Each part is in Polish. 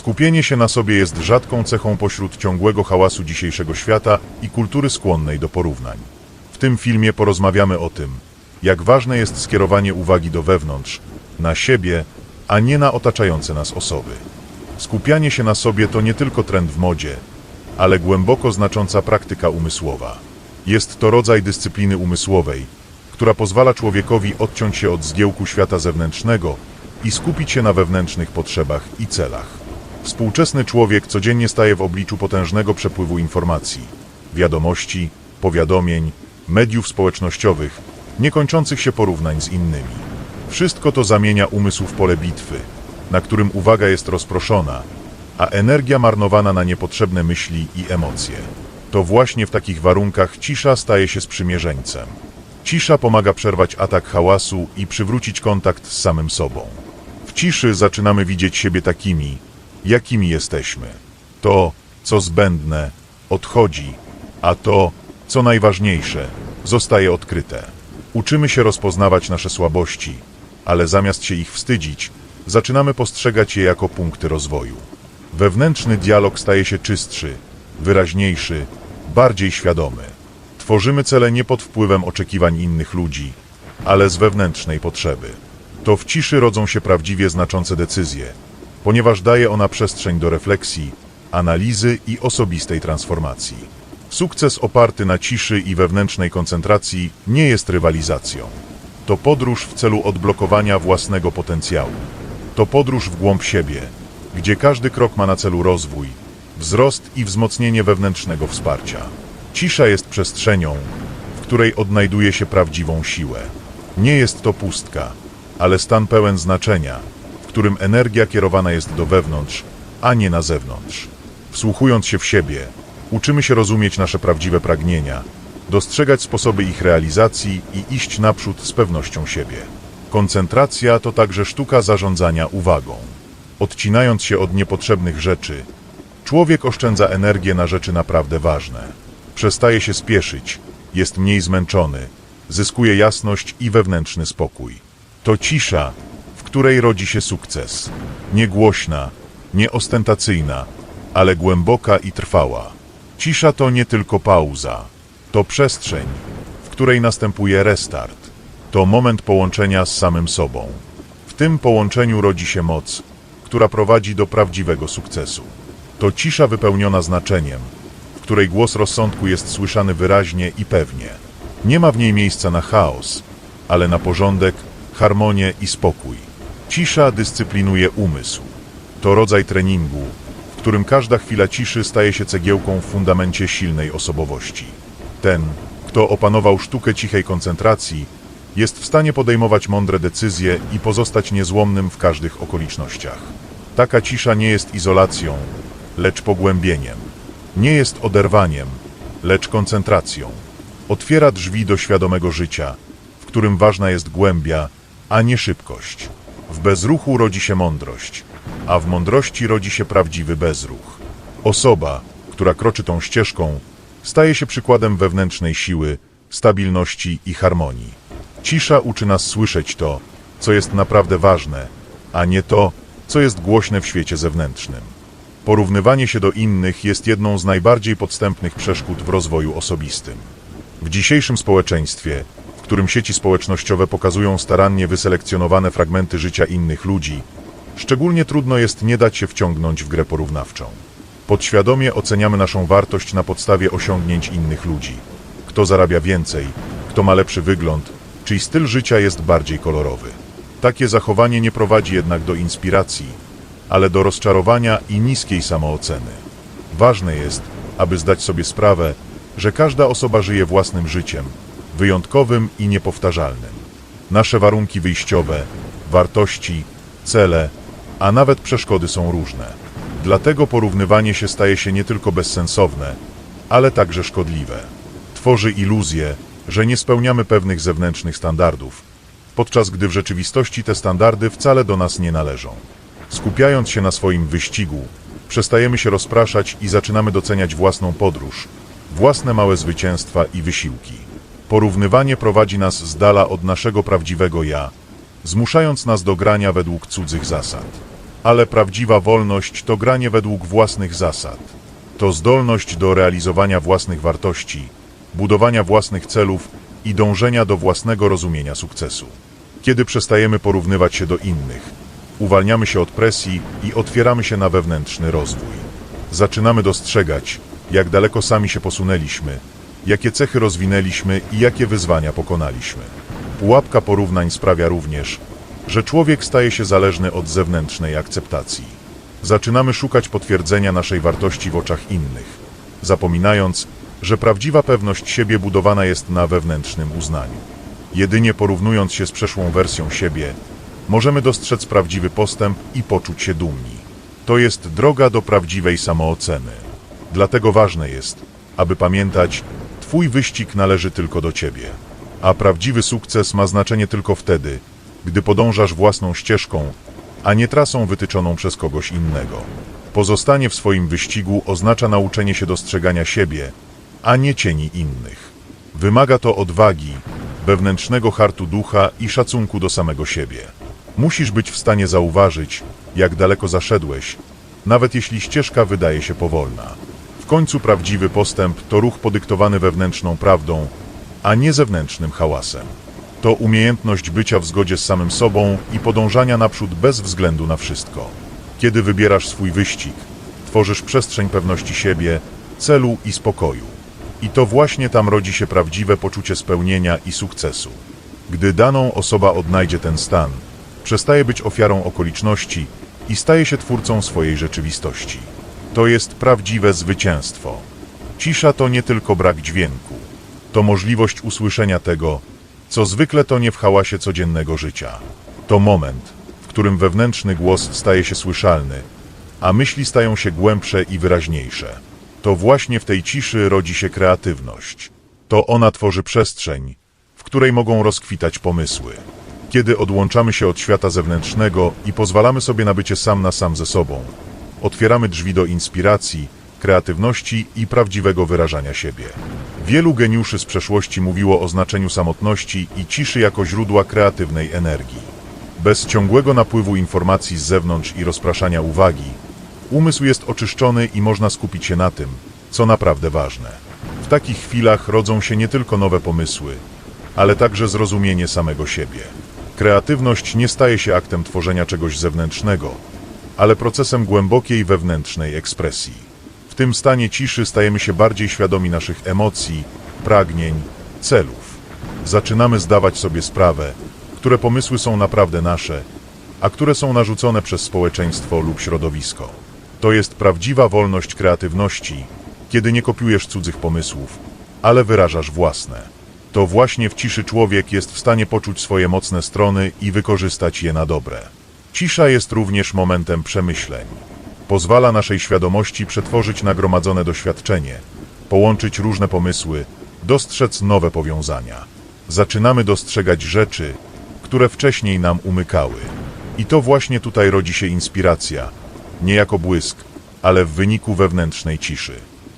Skupienie się na sobie jest rzadką cechą pośród ciągłego hałasu dzisiejszego świata i kultury skłonnej do porównań. W tym filmie porozmawiamy o tym, jak ważne jest skierowanie uwagi do wewnątrz, na siebie, a nie na otaczające nas osoby. Skupianie się na sobie to nie tylko trend w modzie, ale głęboko znacząca praktyka umysłowa. Jest to rodzaj dyscypliny umysłowej, która pozwala człowiekowi odciąć się od zgiełku świata zewnętrznego i skupić się na wewnętrznych potrzebach i celach. Współczesny człowiek codziennie staje w obliczu potężnego przepływu informacji, wiadomości, powiadomień, mediów społecznościowych, niekończących się porównań z innymi. Wszystko to zamienia umysł w pole bitwy, na którym uwaga jest rozproszona, a energia marnowana na niepotrzebne myśli i emocje. To właśnie w takich warunkach cisza staje się sprzymierzeńcem. Cisza pomaga przerwać atak hałasu i przywrócić kontakt z samym sobą. W ciszy zaczynamy widzieć siebie takimi, jakimi jesteśmy. To, co zbędne, odchodzi, a to, co najważniejsze, zostaje odkryte. Uczymy się rozpoznawać nasze słabości, ale zamiast się ich wstydzić, zaczynamy postrzegać je jako punkty rozwoju. Wewnętrzny dialog staje się czystszy, wyraźniejszy, bardziej świadomy. Tworzymy cele nie pod wpływem oczekiwań innych ludzi, ale z wewnętrznej potrzeby. To w ciszy rodzą się prawdziwie znaczące decyzje, ponieważ daje ona przestrzeń do refleksji, analizy i osobistej transformacji. Sukces oparty na ciszy i wewnętrznej koncentracji nie jest rywalizacją. To podróż w celu odblokowania własnego potencjału. To podróż w głąb siebie, gdzie każdy krok ma na celu rozwój, wzrost i wzmocnienie wewnętrznego wsparcia. Cisza jest przestrzenią, w której odnajduje się prawdziwą siłę. Nie jest to pustka, ale stan pełen znaczenia, którym energia kierowana jest do wewnątrz, a nie na zewnątrz. Wsłuchując się w siebie, uczymy się rozumieć nasze prawdziwe pragnienia, dostrzegać sposoby ich realizacji i iść naprzód z pewnością siebie. Koncentracja to także sztuka zarządzania uwagą. Odcinając się od niepotrzebnych rzeczy, człowiek oszczędza energię na rzeczy naprawdę ważne. Przestaje się spieszyć, jest mniej zmęczony, zyskuje jasność i wewnętrzny spokój. To cisza, której rodzi się sukces. Nie głośna, nie ostentacyjna, ale głęboka i trwała. Cisza to nie tylko pauza, to przestrzeń, w której następuje restart. To moment połączenia z samym sobą. W tym połączeniu rodzi się moc, która prowadzi do prawdziwego sukcesu. To cisza wypełniona znaczeniem, w której głos rozsądku jest słyszany wyraźnie i pewnie. Nie ma w niej miejsca na chaos, ale na porządek, harmonię i spokój. Cisza dyscyplinuje umysł. To rodzaj treningu, w którym każda chwila ciszy staje się cegiełką w fundamencie silnej osobowości. Ten, kto opanował sztukę cichej koncentracji, jest w stanie podejmować mądre decyzje i pozostać niezłomnym w każdych okolicznościach. Taka cisza nie jest izolacją, lecz pogłębieniem. Nie jest oderwaniem, lecz koncentracją. Otwiera drzwi do świadomego życia, w którym ważna jest głębia, a nie szybkość. W bezruchu rodzi się mądrość, a w mądrości rodzi się prawdziwy bezruch. Osoba, która kroczy tą ścieżką, staje się przykładem wewnętrznej siły, stabilności i harmonii. Cisza uczy nas słyszeć to, co jest naprawdę ważne, a nie to, co jest głośne w świecie zewnętrznym. Porównywanie się do innych jest jedną z najbardziej podstępnych przeszkód w rozwoju osobistym. W dzisiejszym społeczeństwie, którym sieci społecznościowe pokazują starannie wyselekcjonowane fragmenty życia innych ludzi, szczególnie trudno jest nie dać się wciągnąć w grę porównawczą. Podświadomie oceniamy naszą wartość na podstawie osiągnięć innych ludzi. Kto zarabia więcej, kto ma lepszy wygląd, czyj styl życia jest bardziej kolorowy. Takie zachowanie nie prowadzi jednak do inspiracji, ale do rozczarowania i niskiej samooceny. Ważne jest, aby zdać sobie sprawę, że każda osoba żyje własnym życiem, wyjątkowym i niepowtarzalnym. Nasze warunki wyjściowe, wartości, cele, a nawet przeszkody są różne. Dlatego porównywanie się staje się nie tylko bezsensowne, ale także szkodliwe. Tworzy iluzję, że nie spełniamy pewnych zewnętrznych standardów, podczas gdy w rzeczywistości te standardy wcale do nas nie należą. Skupiając się na swoim wyścigu, przestajemy się rozpraszać i zaczynamy doceniać własną podróż, własne małe zwycięstwa i wysiłki. Porównywanie prowadzi nas z dala od naszego prawdziwego ja, zmuszając nas do grania według cudzych zasad. Ale prawdziwa wolność to granie według własnych zasad. To zdolność do realizowania własnych wartości, budowania własnych celów i dążenia do własnego rozumienia sukcesu. Kiedy przestajemy porównywać się do innych, uwalniamy się od presji i otwieramy się na wewnętrzny rozwój. Zaczynamy dostrzegać, jak daleko sami się posunęliśmy, jakie cechy rozwinęliśmy i jakie wyzwania pokonaliśmy. Pułapka porównań sprawia również, że człowiek staje się zależny od zewnętrznej akceptacji. Zaczynamy szukać potwierdzenia naszej wartości w oczach innych, zapominając, że prawdziwa pewność siebie budowana jest na wewnętrznym uznaniu. Jedynie porównując się z przeszłą wersją siebie, możemy dostrzec prawdziwy postęp i poczuć się dumni. To jest droga do prawdziwej samooceny. Dlatego ważne jest, aby pamiętać, Twój wyścig należy tylko do Ciebie, a prawdziwy sukces ma znaczenie tylko wtedy, gdy podążasz własną ścieżką, a nie trasą wytyczoną przez kogoś innego. Pozostanie w swoim wyścigu oznacza nauczenie się dostrzegania siebie, a nie cieni innych. Wymaga to odwagi, wewnętrznego hartu ducha i szacunku do samego siebie. Musisz być w stanie zauważyć, jak daleko zaszedłeś, nawet jeśli ścieżka wydaje się powolna. Końcu prawdziwy postęp to ruch podyktowany wewnętrzną prawdą, a nie zewnętrznym hałasem. To umiejętność bycia w zgodzie z samym sobą i podążania naprzód bez względu na wszystko. Kiedy wybierasz swój wyścig, tworzysz przestrzeń pewności siebie, celu i spokoju. I to właśnie tam rodzi się prawdziwe poczucie spełnienia i sukcesu. Gdy daną osoba odnajdzie ten stan, przestaje być ofiarą okoliczności i staje się twórcą swojej rzeczywistości. To jest prawdziwe zwycięstwo. Cisza to nie tylko brak dźwięku, to możliwość usłyszenia tego, co zwykle to nie w hałasie codziennego życia. To moment, w którym wewnętrzny głos staje się słyszalny, a myśli stają się głębsze i wyraźniejsze. To właśnie w tej ciszy rodzi się kreatywność. To ona tworzy przestrzeń, w której mogą rozkwitać pomysły. Kiedy odłączamy się od świata zewnętrznego i pozwalamy sobie na bycie sam na sam ze sobą, otwieramy drzwi do inspiracji, kreatywności i prawdziwego wyrażania siebie. Wielu geniuszy z przeszłości mówiło o znaczeniu samotności i ciszy jako źródła kreatywnej energii. Bez ciągłego napływu informacji z zewnątrz i rozpraszania uwagi, umysł jest oczyszczony i można skupić się na tym, co naprawdę ważne. W takich chwilach rodzą się nie tylko nowe pomysły, ale także zrozumienie samego siebie. Kreatywność nie staje się aktem tworzenia czegoś zewnętrznego, ale procesem głębokiej wewnętrznej ekspresji. W tym stanie ciszy stajemy się bardziej świadomi naszych emocji, pragnień, celów. Zaczynamy zdawać sobie sprawę, które pomysły są naprawdę nasze, a które są narzucone przez społeczeństwo lub środowisko. To jest prawdziwa wolność kreatywności, kiedy nie kopiujesz cudzych pomysłów, ale wyrażasz własne. To właśnie w ciszy człowiek jest w stanie poczuć swoje mocne strony i wykorzystać je na dobre. Cisza jest również momentem przemyśleń. Pozwala naszej świadomości przetworzyć nagromadzone doświadczenie, połączyć różne pomysły, dostrzec nowe powiązania. Zaczynamy dostrzegać rzeczy, które wcześniej nam umykały. I to właśnie tutaj rodzi się inspiracja, nie jako błysk, ale w wyniku wewnętrznej ciszy.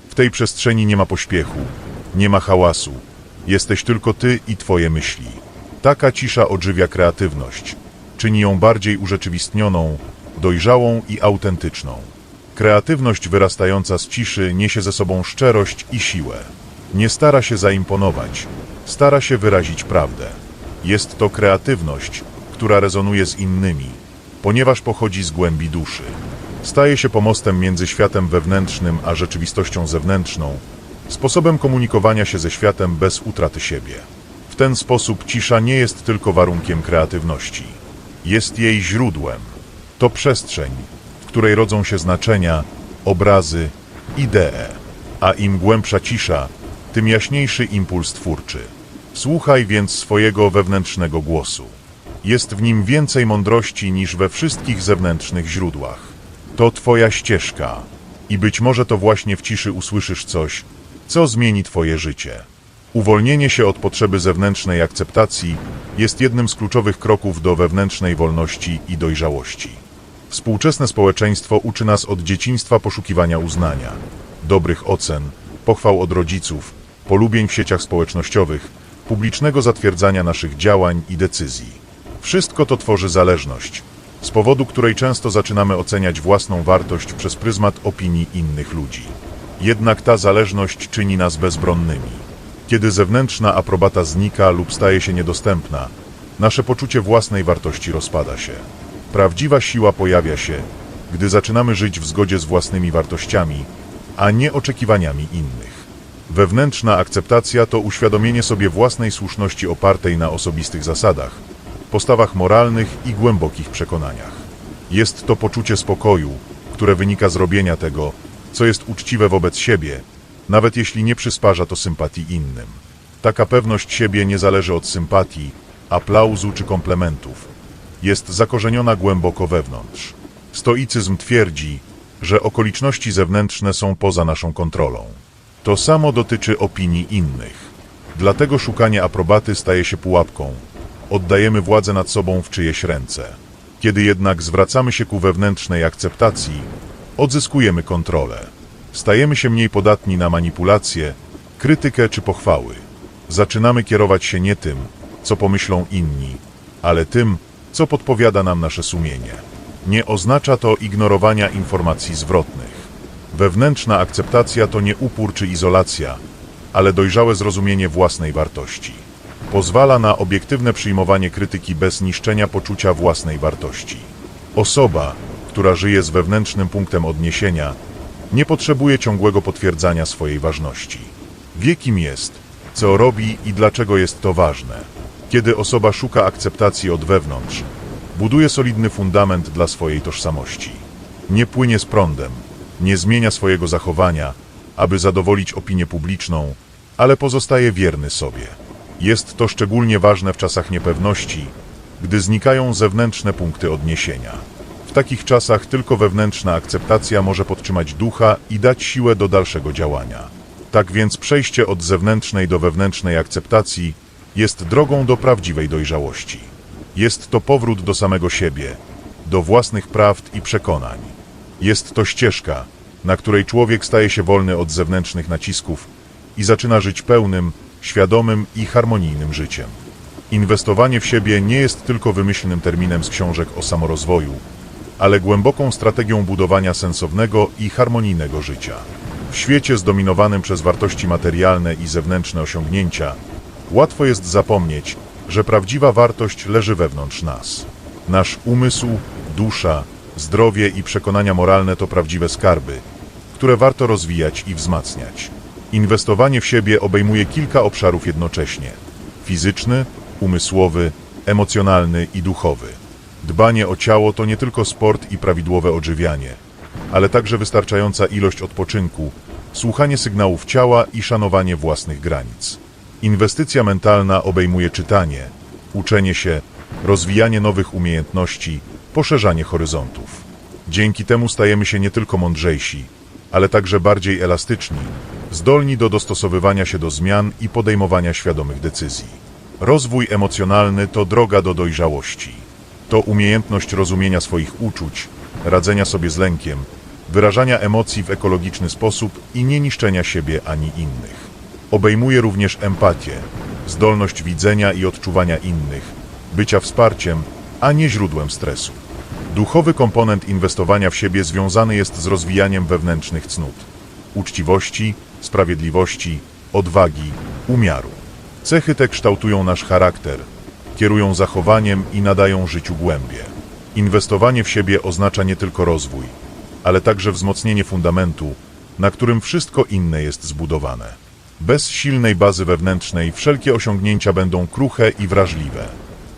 W tej przestrzeni nie ma pośpiechu, nie ma hałasu. Jesteś tylko ty i twoje myśli. Taka cisza odżywia kreatywność, czyni ją bardziej urzeczywistnioną, dojrzałą i autentyczną. Kreatywność wyrastająca z ciszy niesie ze sobą szczerość i siłę. Nie stara się zaimponować, stara się wyrazić prawdę. Jest to kreatywność, która rezonuje z innymi, ponieważ pochodzi z głębi duszy. Staje się pomostem między światem wewnętrznym a rzeczywistością zewnętrzną, sposobem komunikowania się ze światem bez utraty siebie. W ten sposób cisza nie jest tylko warunkiem kreatywności. Jest jej źródłem. To przestrzeń, w której rodzą się znaczenia, obrazy, idee. A im głębsza cisza, tym jaśniejszy impuls twórczy. Słuchaj więc swojego wewnętrznego głosu. Jest w nim więcej mądrości niż we wszystkich zewnętrznych źródłach. To Twoja ścieżka i być może to właśnie w ciszy usłyszysz coś, co zmieni Twoje życie. Uwolnienie się od potrzeby zewnętrznej akceptacji jest jednym z kluczowych kroków do wewnętrznej wolności i dojrzałości. Współczesne społeczeństwo uczy nas od dzieciństwa poszukiwania uznania, dobrych ocen, pochwał od rodziców, polubień w sieciach społecznościowych, publicznego zatwierdzania naszych działań i decyzji. Wszystko to tworzy zależność, z powodu której często zaczynamy oceniać własną wartość przez pryzmat opinii innych ludzi. Jednak ta zależność czyni nas bezbronnymi. Kiedy zewnętrzna aprobata znika lub staje się niedostępna, nasze poczucie własnej wartości rozpada się. Prawdziwa siła pojawia się, gdy zaczynamy żyć w zgodzie z własnymi wartościami, a nie oczekiwaniami innych. Wewnętrzna akceptacja to uświadomienie sobie własnej słuszności opartej na osobistych zasadach, postawach moralnych i głębokich przekonaniach. Jest to poczucie spokoju, które wynika z robienia tego, co jest uczciwe wobec siebie, nawet jeśli nie przysparza to sympatii innym. Taka pewność siebie nie zależy od sympatii, aplauzu czy komplementów. Jest zakorzeniona głęboko wewnątrz. Stoicyzm twierdzi, że okoliczności zewnętrzne są poza naszą kontrolą. To samo dotyczy opinii innych. Dlatego szukanie aprobaty staje się pułapką. Oddajemy władzę nad sobą w czyjeś ręce. Kiedy jednak zwracamy się ku wewnętrznej akceptacji, odzyskujemy kontrolę. Stajemy się mniej podatni na manipulacje, krytykę czy pochwały. Zaczynamy kierować się nie tym, co pomyślą inni, ale tym, co podpowiada nam nasze sumienie. Nie oznacza to ignorowania informacji zwrotnych. Wewnętrzna akceptacja to nie upór czy izolacja, ale dojrzałe zrozumienie własnej wartości. Pozwala na obiektywne przyjmowanie krytyki bez niszczenia poczucia własnej wartości. Osoba, która żyje z wewnętrznym punktem odniesienia, nie potrzebuje ciągłego potwierdzania swojej ważności. Wie kim jest, co robi i dlaczego jest to ważne. Kiedy osoba szuka akceptacji od wewnątrz, buduje solidny fundament dla swojej tożsamości. Nie płynie z prądem, nie zmienia swojego zachowania, aby zadowolić opinię publiczną, ale pozostaje wierny sobie. Jest to szczególnie ważne w czasach niepewności, gdy znikają zewnętrzne punkty odniesienia. W takich czasach tylko wewnętrzna akceptacja może podtrzymać ducha i dać siłę do dalszego działania. Tak więc przejście od zewnętrznej do wewnętrznej akceptacji jest drogą do prawdziwej dojrzałości. Jest to powrót do samego siebie, do własnych prawd i przekonań. Jest to ścieżka, na której człowiek staje się wolny od zewnętrznych nacisków i zaczyna żyć pełnym, świadomym i harmonijnym życiem. Inwestowanie w siebie nie jest tylko wymyślnym terminem z książek o samorozwoju, ale głęboką strategią budowania sensownego i harmonijnego życia. W świecie zdominowanym przez wartości materialne i zewnętrzne osiągnięcia, łatwo jest zapomnieć, że prawdziwa wartość leży wewnątrz nas. Nasz umysł, dusza, zdrowie i przekonania moralne to prawdziwe skarby, które warto rozwijać i wzmacniać. Inwestowanie w siebie obejmuje kilka obszarów jednocześnie: fizyczny, umysłowy, emocjonalny i duchowy. Dbanie o ciało to nie tylko sport i prawidłowe odżywianie, ale także wystarczająca ilość odpoczynku, słuchanie sygnałów ciała i szanowanie własnych granic. Inwestycja mentalna obejmuje czytanie, uczenie się, rozwijanie nowych umiejętności, poszerzanie horyzontów. Dzięki temu stajemy się nie tylko mądrzejsi, ale także bardziej elastyczni, zdolni do dostosowywania się do zmian i podejmowania świadomych decyzji. Rozwój emocjonalny to droga do dojrzałości. To umiejętność rozumienia swoich uczuć, radzenia sobie z lękiem, wyrażania emocji w ekologiczny sposób i nie niszczenia siebie ani innych. Obejmuje również empatię, zdolność widzenia i odczuwania innych, bycia wsparciem, a nie źródłem stresu. Duchowy komponent inwestowania w siebie związany jest z rozwijaniem wewnętrznych cnót uczciwości, sprawiedliwości, odwagi, umiaru. Cechy te kształtują nasz charakter, kierują zachowaniem i nadają życiu głębie. Inwestowanie w siebie oznacza nie tylko rozwój, ale także wzmocnienie fundamentu, na którym wszystko inne jest zbudowane. Bez silnej bazy wewnętrznej wszelkie osiągnięcia będą kruche i wrażliwe.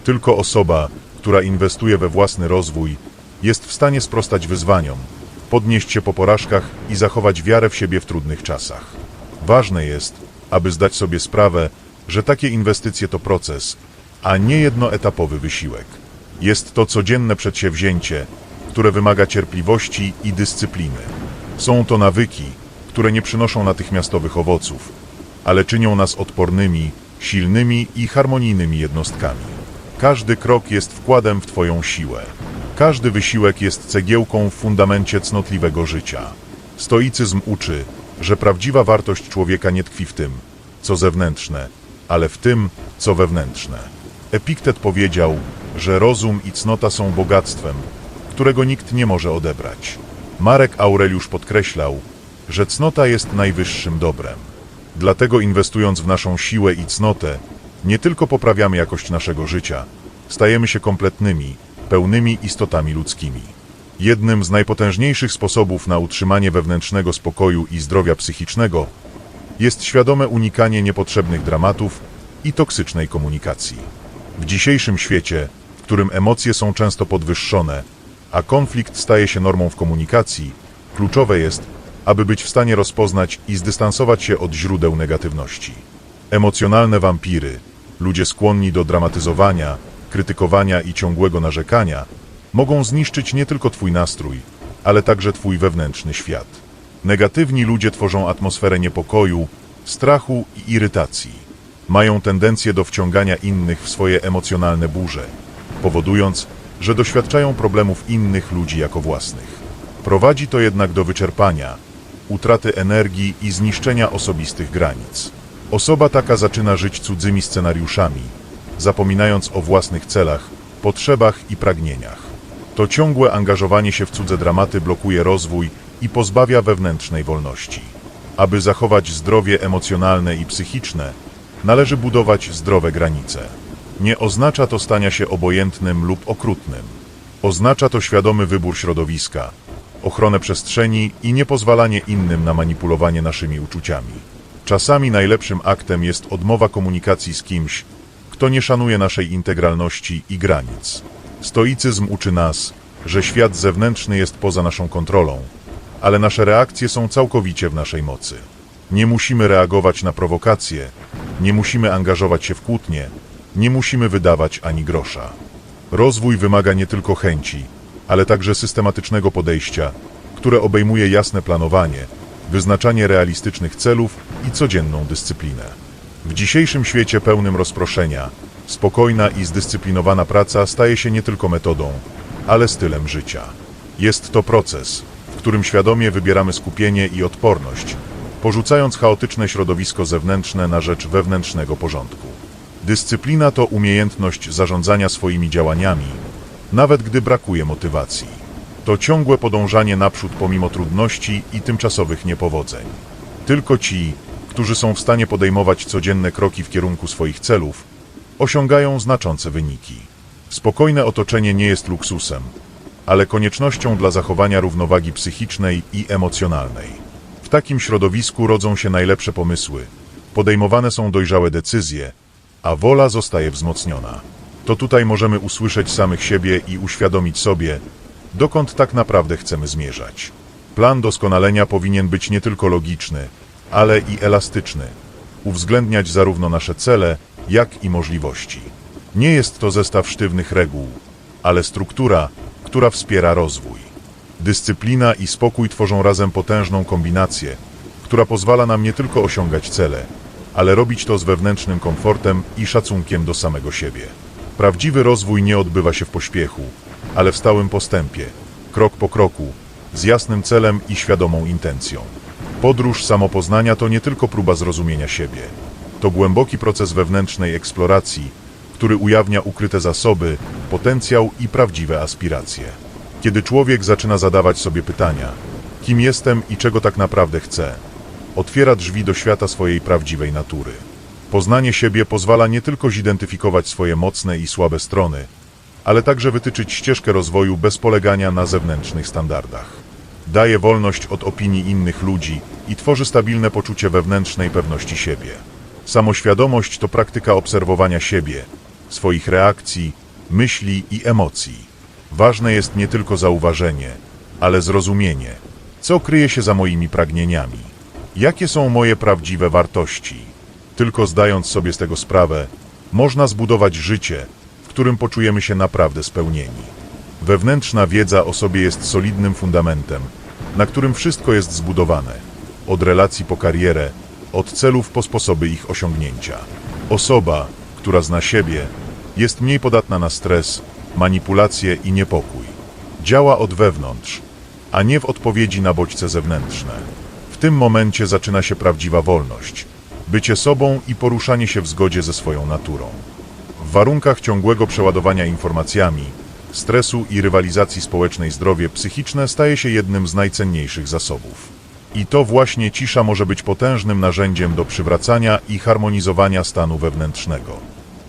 Tylko osoba, która inwestuje we własny rozwój, jest w stanie sprostać wyzwaniom, podnieść się po porażkach i zachować wiarę w siebie w trudnych czasach. Ważne jest, aby zdać sobie sprawę, że takie inwestycje to proces, a nie jednoetapowy wysiłek. Jest to codzienne przedsięwzięcie, które wymaga cierpliwości i dyscypliny. Są to nawyki, które nie przynoszą natychmiastowych owoców, ale czynią nas odpornymi, silnymi i harmonijnymi jednostkami. Każdy krok jest wkładem w Twoją siłę. Każdy wysiłek jest cegiełką w fundamencie cnotliwego życia. Stoicyzm uczy, że prawdziwa wartość człowieka nie tkwi w tym, co zewnętrzne, ale w tym, co wewnętrzne. Epiktet powiedział, że rozum i cnota są bogactwem, którego nikt nie może odebrać. Marek Aureliusz podkreślał, że cnota jest najwyższym dobrem. Dlatego inwestując w naszą siłę i cnotę, nie tylko poprawiamy jakość naszego życia, stajemy się kompletnymi, pełnymi istotami ludzkimi. Jednym z najpotężniejszych sposobów na utrzymanie wewnętrznego spokoju i zdrowia psychicznego jest świadome unikanie niepotrzebnych dramatów i toksycznej komunikacji. W dzisiejszym świecie, w którym emocje są często podwyższone, a konflikt staje się normą w komunikacji, kluczowe jest, aby być w stanie rozpoznać i zdystansować się od źródeł negatywności. Emocjonalne wampiry, ludzie skłonni do dramatyzowania, krytykowania i ciągłego narzekania, mogą zniszczyć nie tylko Twój nastrój, ale także Twój wewnętrzny świat. Negatywni ludzie tworzą atmosferę niepokoju, strachu i irytacji. Mają tendencję do wciągania innych w swoje emocjonalne burze, powodując, że doświadczają problemów innych ludzi jako własnych. Prowadzi to jednak do wyczerpania, utraty energii i zniszczenia osobistych granic. Osoba taka zaczyna żyć cudzymi scenariuszami, zapominając o własnych celach, potrzebach i pragnieniach. To ciągłe angażowanie się w cudze dramaty blokuje rozwój i pozbawia wewnętrznej wolności. Aby zachować zdrowie emocjonalne i psychiczne, należy budować zdrowe granice. Nie oznacza to stania się obojętnym lub okrutnym. Oznacza to świadomy wybór środowiska, ochronę przestrzeni i niepozwalanie innym na manipulowanie naszymi uczuciami. Czasami najlepszym aktem jest odmowa komunikacji z kimś, kto nie szanuje naszej integralności i granic. Stoicyzm uczy nas, że świat zewnętrzny jest poza naszą kontrolą, ale nasze reakcje są całkowicie w naszej mocy. Nie musimy reagować na prowokacje, nie musimy angażować się w kłótnie, nie musimy wydawać ani grosza. Rozwój wymaga nie tylko chęci, ale także systematycznego podejścia, które obejmuje jasne planowanie, wyznaczanie realistycznych celów i codzienną dyscyplinę. W dzisiejszym świecie pełnym rozproszenia, spokojna i zdyscyplinowana praca staje się nie tylko metodą, ale stylem życia. Jest to proces, w którym świadomie wybieramy skupienie i odporność, porzucając chaotyczne środowisko zewnętrzne na rzecz wewnętrznego porządku. Dyscyplina to umiejętność zarządzania swoimi działaniami, nawet gdy brakuje motywacji. To ciągłe podążanie naprzód pomimo trudności i tymczasowych niepowodzeń. Tylko ci, którzy są w stanie podejmować codzienne kroki w kierunku swoich celów, osiągają znaczące wyniki. Spokojne otoczenie nie jest luksusem, ale koniecznością dla zachowania równowagi psychicznej i emocjonalnej. W takim środowisku rodzą się najlepsze pomysły, podejmowane są dojrzałe decyzje, a wola zostaje wzmocniona. To tutaj możemy usłyszeć samych siebie i uświadomić sobie, dokąd tak naprawdę chcemy zmierzać. Plan doskonalenia powinien być nie tylko logiczny, ale i elastyczny, uwzględniać zarówno nasze cele, jak i możliwości. Nie jest to zestaw sztywnych reguł, ale struktura, która wspiera rozwój. Dyscyplina i spokój tworzą razem potężną kombinację, która pozwala nam nie tylko osiągać cele, ale robić to z wewnętrznym komfortem i szacunkiem do samego siebie. Prawdziwy rozwój nie odbywa się w pośpiechu, ale w stałym postępie, krok po kroku, z jasnym celem i świadomą intencją. Podróż samopoznania to nie tylko próba zrozumienia siebie. To głęboki proces wewnętrznej eksploracji, który ujawnia ukryte zasoby, potencjał i prawdziwe aspiracje. Kiedy człowiek zaczyna zadawać sobie pytania, kim jestem i czego tak naprawdę chcę, otwiera drzwi do świata swojej prawdziwej natury. Poznanie siebie pozwala nie tylko zidentyfikować swoje mocne i słabe strony, ale także wytyczyć ścieżkę rozwoju bez polegania na zewnętrznych standardach. Daje wolność od opinii innych ludzi i tworzy stabilne poczucie wewnętrznej pewności siebie. Samoświadomość to praktyka obserwowania siebie, swoich reakcji, myśli i emocji. Ważne jest nie tylko zauważenie, ale zrozumienie, co kryje się za moimi pragnieniami, jakie są moje prawdziwe wartości. Tylko zdając sobie z tego sprawę, można zbudować życie, w którym poczujemy się naprawdę spełnieni. Wewnętrzna wiedza o sobie jest solidnym fundamentem, na którym wszystko jest zbudowane, od relacji po karierę, od celów po sposoby ich osiągnięcia. Osoba, która zna siebie, jest mniej podatna na stres, manipulacje i niepokój. Działa od wewnątrz, a nie w odpowiedzi na bodźce zewnętrzne. W tym momencie zaczyna się prawdziwa wolność, bycie sobą i poruszanie się w zgodzie ze swoją naturą. W warunkach ciągłego przeładowania informacjami, stresu i rywalizacji społecznej zdrowie psychiczne staje się jednym z najcenniejszych zasobów. I to właśnie cisza może być potężnym narzędziem do przywracania i harmonizowania stanu wewnętrznego.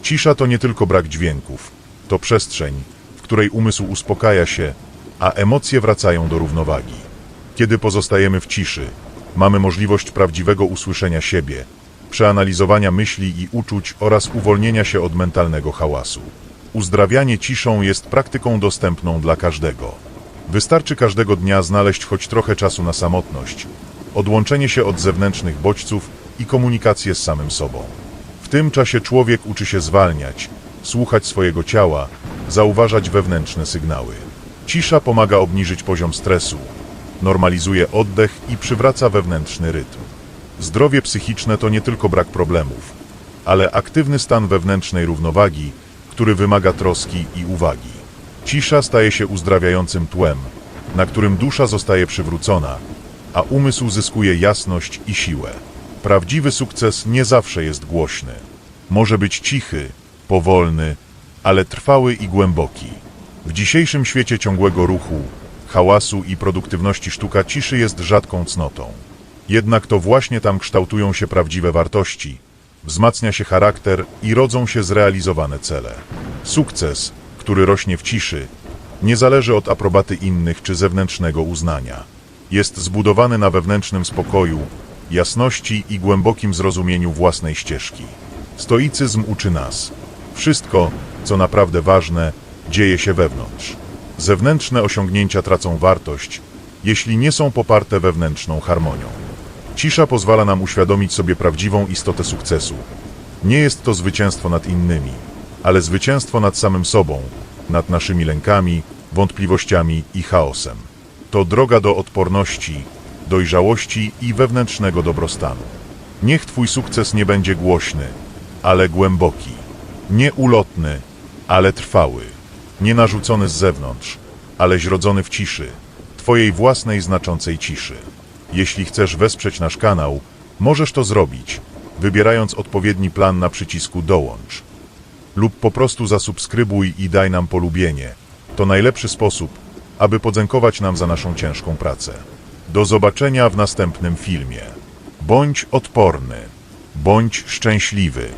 Cisza to nie tylko brak dźwięków, to przestrzeń, w której umysł uspokaja się, a emocje wracają do równowagi. Kiedy pozostajemy w ciszy, mamy możliwość prawdziwego usłyszenia siebie, przeanalizowania myśli i uczuć oraz uwolnienia się od mentalnego hałasu. Uzdrawianie ciszą jest praktyką dostępną dla każdego. Wystarczy każdego dnia znaleźć choć trochę czasu na samotność, odłączenie się od zewnętrznych bodźców i komunikację z samym sobą. W tym czasie człowiek uczy się zwalniać, słuchać swojego ciała, zauważać wewnętrzne sygnały. Cisza pomaga obniżyć poziom stresu, normalizuje oddech i przywraca wewnętrzny rytm. Zdrowie psychiczne to nie tylko brak problemów, ale aktywny stan wewnętrznej równowagi, który wymaga troski i uwagi. Cisza staje się uzdrawiającym tłem, na którym dusza zostaje przywrócona, a umysł zyskuje jasność i siłę. Prawdziwy sukces nie zawsze jest głośny. Może być cichy, powolny, ale trwały i głęboki. W dzisiejszym świecie ciągłego ruchu, hałasu i produktywności sztuka ciszy jest rzadką cnotą. Jednak to właśnie tam kształtują się prawdziwe wartości, wzmacnia się charakter i rodzą się zrealizowane cele. Sukces, który rośnie w ciszy, nie zależy od aprobaty innych czy zewnętrznego uznania. Jest zbudowany na wewnętrznym spokoju, jasności i głębokim zrozumieniu własnej ścieżki. Stoicyzm uczy nas. Wszystko, co naprawdę ważne, dzieje się wewnątrz. Zewnętrzne osiągnięcia tracą wartość, jeśli nie są poparte wewnętrzną harmonią. Cisza pozwala nam uświadomić sobie prawdziwą istotę sukcesu. Nie jest to zwycięstwo nad innymi, ale zwycięstwo nad samym sobą, nad naszymi lękami, wątpliwościami i chaosem. To droga do odporności, dojrzałości i wewnętrznego dobrostanu. Niech Twój sukces nie będzie głośny, ale głęboki. Nie ulotny, ale trwały. Nie narzucony z zewnątrz, ale źrodzony w ciszy. Twojej własnej znaczącej ciszy. Jeśli chcesz wesprzeć nasz kanał, możesz to zrobić, wybierając odpowiedni plan na przycisku Dołącz. Lub po prostu zasubskrybuj i daj nam polubienie. To najlepszy sposób, aby podziękować nam za naszą ciężką pracę. Do zobaczenia w następnym filmie. Bądź odporny. Bądź szczęśliwy.